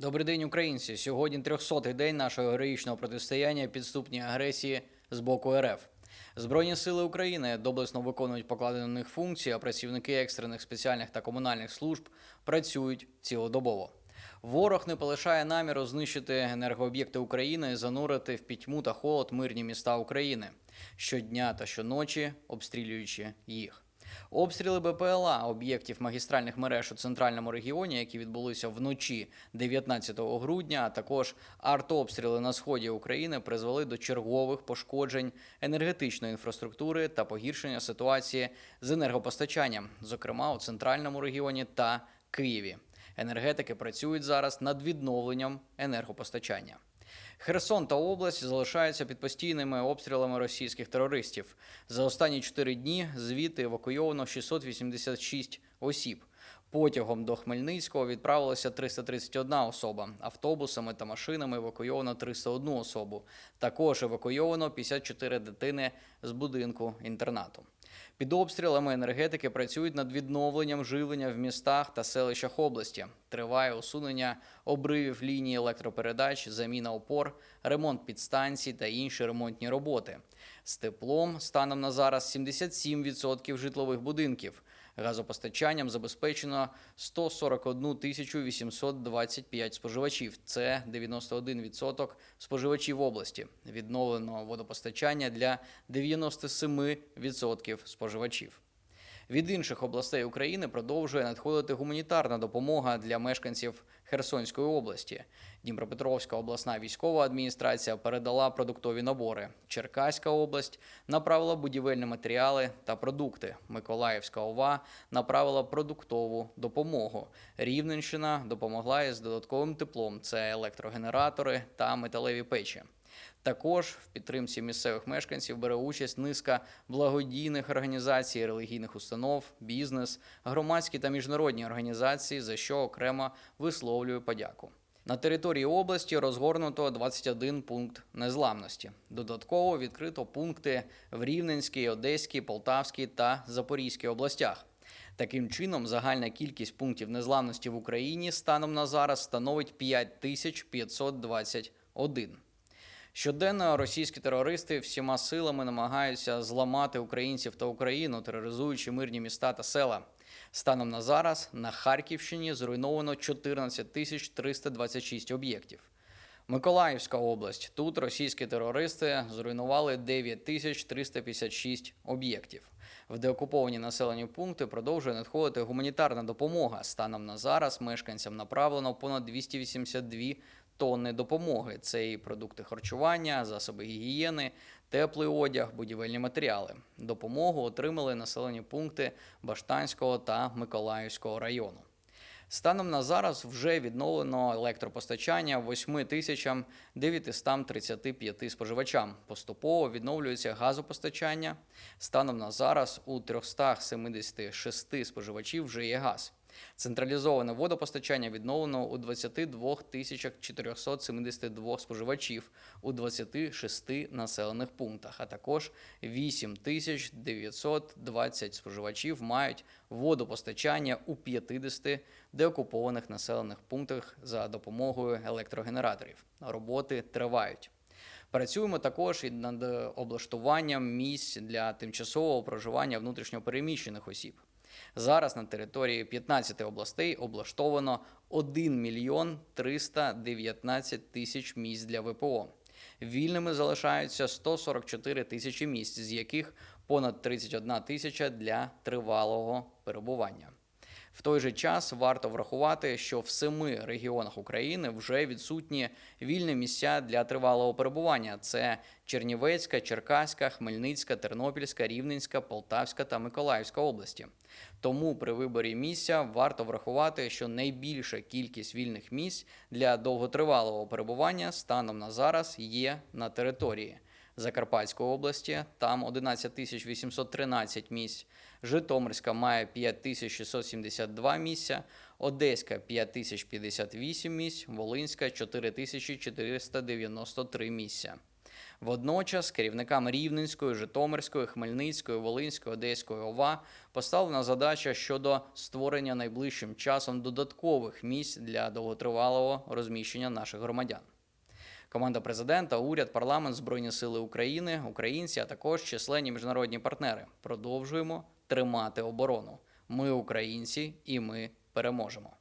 Добрий день, українці. Сьогодні 300-й день нашого героїчного протистояння підступній агресії з боку РФ. Збройні сили України доблесно виконують покладені на них функції, а працівники екстрених спеціальних та комунальних служб працюють цілодобово. Ворог не полишає наміру знищити енергооб'єкти України занурити в пітьму та холод мирні міста України щодня та щоночі, обстрілюючи їх. Обстріли БПЛА об'єктів магістральних мереж у центральному регіоні, які відбулися вночі 19 грудня, а також артобстріли на сході України призвели до чергових пошкоджень енергетичної інфраструктури та погіршення ситуації з енергопостачанням, зокрема у центральному регіоні та Києві. Енергетики працюють зараз над відновленням енергопостачання. Херсон та область залишаються під постійними обстрілами російських терористів. За останні чотири дні звідти евакуйовано 686 осіб. Потягом до Хмельницького відправилося 331 особа. Автобусами та машинами евакуйовано 301 особу. Також евакуйовано 54 дитини з будинку інтернату. Під обстрілами енергетики працюють над відновленням живлення в містах та селищах області. Триває усунення обривів лінії електропередач, заміна опор, ремонт підстанцій та інші ремонтні роботи. З теплом станом на зараз 77% житлових будинків. Газопостачанням забезпечено 141 тисячу 825 споживачів. Це 91% споживачів області. Відновлено водопостачання для 97% споживачів. Від інших областей України продовжує надходити гуманітарна допомога для мешканців Херсонської області. Дніпропетровська обласна військова адміністрація передала продуктові набори. Черкаська область направила будівельні матеріали та продукти. Миколаївська ОВА направила продуктову допомогу. Рівненщина допомогла із додатковим теплом. Це електрогенератори та металеві печі. Також в підтримці місцевих мешканців бере участь низка благодійних організацій, релігійних установ, бізнес, громадські та міжнародні організації, за що окремо висловлюю подяку. На території області розгорнуто 21 пункт незламності. Додатково відкрито пункти в Рівненській, Одеській, Полтавській та Запорізькій областях. Таким чином, загальна кількість пунктів незламності в Україні станом на зараз становить 5521. Щоденно російські терористи всіма силами намагаються зламати українців та Україну, тероризуючи мирні міста та села. Станом на зараз на Харківщині зруйновано 14 тисяч 326 об'єктів. Миколаївська область. Тут російські терористи зруйнували 9 тисяч 356 об'єктів. В деокуповані населені пункти продовжує надходити гуманітарна допомога. Станом на зараз мешканцям направлено понад 282 тонни допомоги. Це і продукти харчування, засоби гігієни, теплий одяг, будівельні матеріали. Допомогу отримали населені пункти Баштанського та Миколаївського району. Станом на зараз вже відновлено електропостачання 8 тисячам 935 споживачам. Поступово відновлюється газопостачання. Станом на зараз у 376 споживачів вже є газ. Централізоване водопостачання відновлено у 22 тисячах 472 споживачів у 26 населених пунктах, а також 8 тисяч 920 споживачів мають водопостачання у 50 деокупованих населених пунктах за допомогою електрогенераторів. Роботи тривають. Працюємо також і над облаштуванням місць для тимчасового проживання внутрішньопереміщених осіб. Зараз на території 15 областей облаштовано 1 мільйон 319 тисяч місць для ВПО. Вільними залишаються 144 тисячі місць, з яких понад 31 тисяча для тривалого перебування. В той же час варто врахувати, що в семи регіонах України вже відсутні вільні місця для тривалого перебування: це Чернівецька, Черкаська, Хмельницька, Тернопільська, Рівненська, Полтавська та Миколаївська області. Тому при виборі місця варто врахувати, що найбільша кількість вільних місць для довготривалого перебування станом на зараз є на території. Закарпатської області, там 11 тисяч 813 місць. Житомирська має 5 тисяч 672 місця, Одеська 5 тисяч 58 місць, Волинська 4 тисячі 493 місця. Водночас керівникам Рівненської, Житомирської, Хмельницької, Волинської, Одеської ОВА поставлена задача щодо створення найближчим часом додаткових місць для довготривалого розміщення наших громадян. Команда президента, уряд, парламент, збройні сили України, українці, а також численні міжнародні партнери. Продовжуємо тримати оборону. Ми українці, і ми переможемо.